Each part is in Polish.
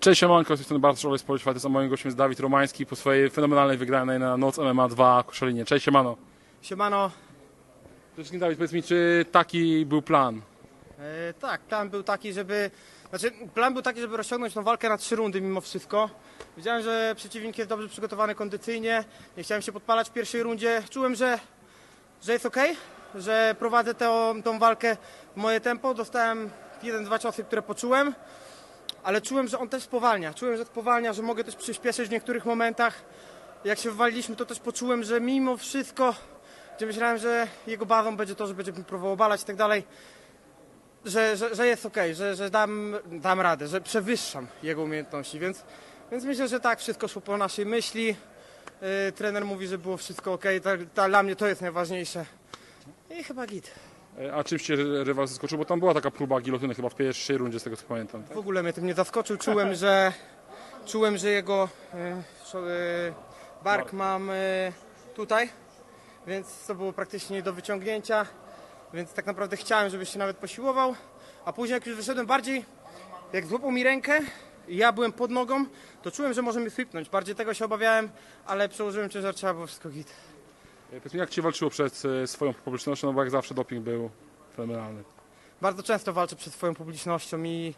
Cześć, siemanko, z tej strony Bartosz Olej, Fighter, a moim gościem jest Dawid Romański po swojej fenomenalnej wygranej na Noc MMA 2 Koszalinie. Cześć, siemano. Siemano. Przede wszystkim Dawid, powiedz mi, czy taki był plan? E, tak, plan był taki, żeby. Znaczy, plan był taki, żeby rozciągnąć tą walkę na trzy rundy mimo wszystko. Wiedziałem, że przeciwnik jest dobrze przygotowany kondycyjnie. Nie chciałem się podpalać w pierwszej rundzie. Czułem, że, że jest ok, że prowadzę tę, tą walkę w moje tempo. Dostałem jeden, dwa ciosy, które poczułem, ale czułem, że on też spowalnia. Czułem, że spowalnia, że mogę też przyspieszyć w niektórych momentach. Jak się wywaliliśmy, to też poczułem, że mimo wszystko, gdzie myślałem, że jego bazą będzie to, że będzie mi próbował obalać i tak dalej, że, że, że jest ok, że, że dam, dam radę, że przewyższam jego umiejętności, więc, więc myślę, że tak, wszystko szło po naszej myśli. Yy, trener mówi, że było wszystko ok, tak, dla mnie to jest najważniejsze. I chyba git. E, A czymś cię ry- rywal zaskoczył? Bo tam była taka próba gilotyny chyba w pierwszej rundzie, z tego co pamiętam. Tak? W ogóle mnie tym nie zaskoczył, czułem, że, czułem, że jego szo- yy, bark mam tutaj, więc to było praktycznie nie do wyciągnięcia, więc tak naprawdę chciałem, żebyś się nawet posiłował, a później jak już wyszedłem bardziej, jak złapał mi rękę i ja byłem pod nogą, to czułem, że może mi sypnąć, bardziej tego się obawiałem, ale przełożyłem ciężar, trzeba było wszystko git. E, jak ci walczyło przed e, swoją publicznością, no bo jak zawsze doping był fenomenalny. bardzo często walczę przed swoją publicznością i,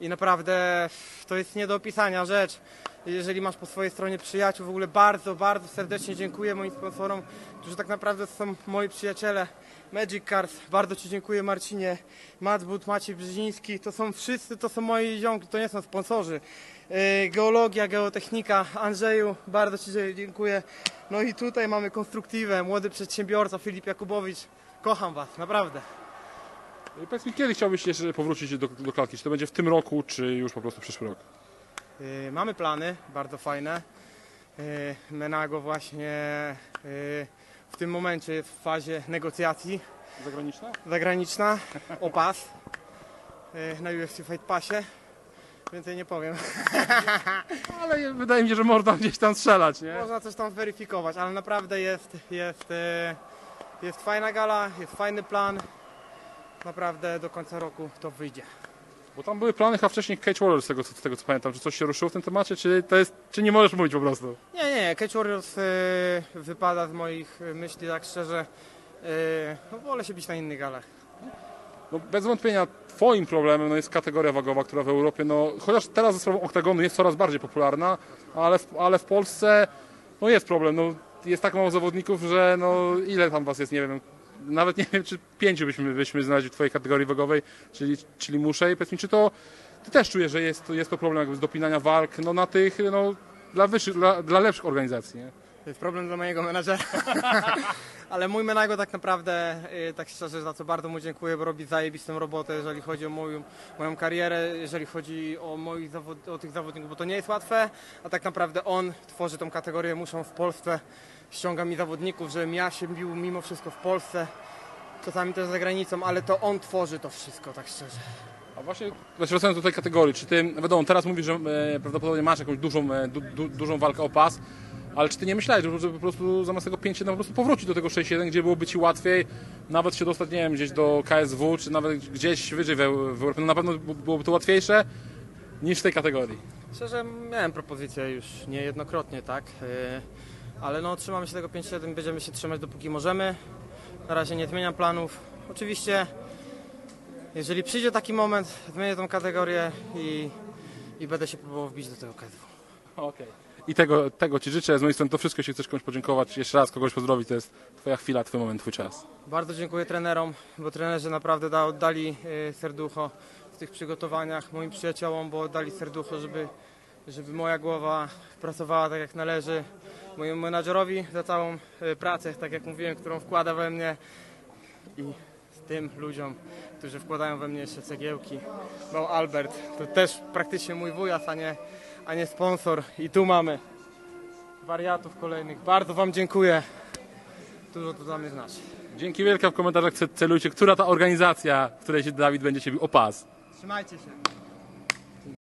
i naprawdę to jest nie do opisania rzecz. Jeżeli masz po swojej stronie przyjaciół, w ogóle bardzo, bardzo serdecznie dziękuję moim sponsorom, którzy tak naprawdę są moi przyjaciele. Magic Cars, bardzo Ci dziękuję Marcinie, Matbut, Maciej Brzeziński, to są wszyscy, to są moi ziomki, to nie są sponsorzy. Yy, Geologia, geotechnika, Andrzeju, bardzo Ci dziękuję. No i tutaj mamy konstruktywę, młody przedsiębiorca Filip Jakubowicz. Kocham Was, naprawdę. E, Powiedz mi, kiedy chciałbyś jeszcze powrócić do, do klatki? Czy to będzie w tym roku, czy już po prostu przyszły rok? Y, Mamy plany, bardzo fajne. Y, Menago właśnie y, w tym momencie jest w fazie negocjacji Zagraniczne? zagraniczna o pas na UFC Fight Passie. Więcej nie powiem. Ale wydaje mi się, że można gdzieś tam strzelać, nie? Można coś tam zweryfikować, ale naprawdę jest, jest, jest fajna gala, jest fajny plan. Naprawdę do końca roku to wyjdzie. Bo tam były plany chyba wcześniej Cage Warriors, z tego, co- z tego co pamiętam. Czy coś się ruszyło w tym temacie, czy to jest, czy nie możesz mówić po prostu? Nie, nie, Cage Warriors y, wypada z moich myśli tak szczerze. Y, no wolę się bić na innych galach. No, bez wątpienia twoim problemem no, jest kategoria wagowa, która w Europie, no, chociaż teraz ze sprawą oktagonu jest coraz bardziej popularna, ale w, ale w Polsce no, jest problem. No, jest tak mało zawodników, że no, ile tam was jest, nie wiem, nawet nie wiem, czy pięciu byśmy, byśmy znaleźli w twojej kategorii wagowej, czyli, czyli muszę. I powiedz mi, czy to ty też czujesz, że jest, jest to problem jakby z dopinania walk no, na tych, no, dla, wyższych, dla, dla lepszych organizacji, nie? To jest problem dla mojego menadżera. Ale mój menago tak naprawdę, y, tak szczerze, za co bardzo mu dziękuję, bo robi zajebistą robotę, jeżeli chodzi o moją, moją karierę, jeżeli chodzi o moich zawod, o tych zawodników, bo to nie jest łatwe, a tak naprawdę on tworzy tą kategorię, muszą w Polsce, ściąga mi zawodników, żebym ja się bił mimo wszystko w Polsce, czasami też za granicą, ale to on tworzy to wszystko, tak szczerze. A właśnie, właśnie wracając do tej kategorii, czy ty, wiadomo, teraz mówisz, że e, prawdopodobnie masz jakąś dużą, e, du, du, dużą walkę o pas, ale czy ty nie myślałeś, że, po prostu zamiast tego 5-7 po prostu powrócić do tego 6-1, gdzie byłoby ci łatwiej nawet się dostać, nie wiem, gdzieś do KSW, czy nawet gdzieś wyżej w, Eu- w Europie, no na pewno byłoby to łatwiejsze niż w tej kategorii. Szczerze, miałem propozycję już niejednokrotnie, tak? Yy, Ale no, trzymamy się tego 5-7, będziemy się trzymać dopóki możemy. Na razie nie zmieniam planów. Oczywiście, jeżeli przyjdzie taki moment, zmienię tą kategorię i, i będę się próbował wbić do tego KSW. Okej. I tego, tego ci życzę, z mojej strony to wszystko, jeśli chcesz komuś podziękować, jeszcze raz kogoś pozdrowić, to jest twoja chwila, twój moment, twój czas. Bardzo dziękuję trenerom, bo trenerzy naprawdę da, oddali y, serducho w tych przygotowaniach. Moim przyjaciołom, bo oddali serducho, żeby, żeby moja głowa pracowała tak jak należy. Mojemu menadżerowi za całą y, pracę, tak jak mówiłem, którą wkłada we mnie i tym ludziom, którzy wkładają we mnie jeszcze cegiełki. No Albert, to też praktycznie mój wujas, a nie, a nie sponsor. I tu mamy wariatów kolejnych. Bardzo Wam dziękuję. Dużo to dla mnie znaczy. Dzięki wielkie w komentarzach ce- celujcie, która ta organizacja, w której się Dawid będzie się bił o pas. Trzymajcie się.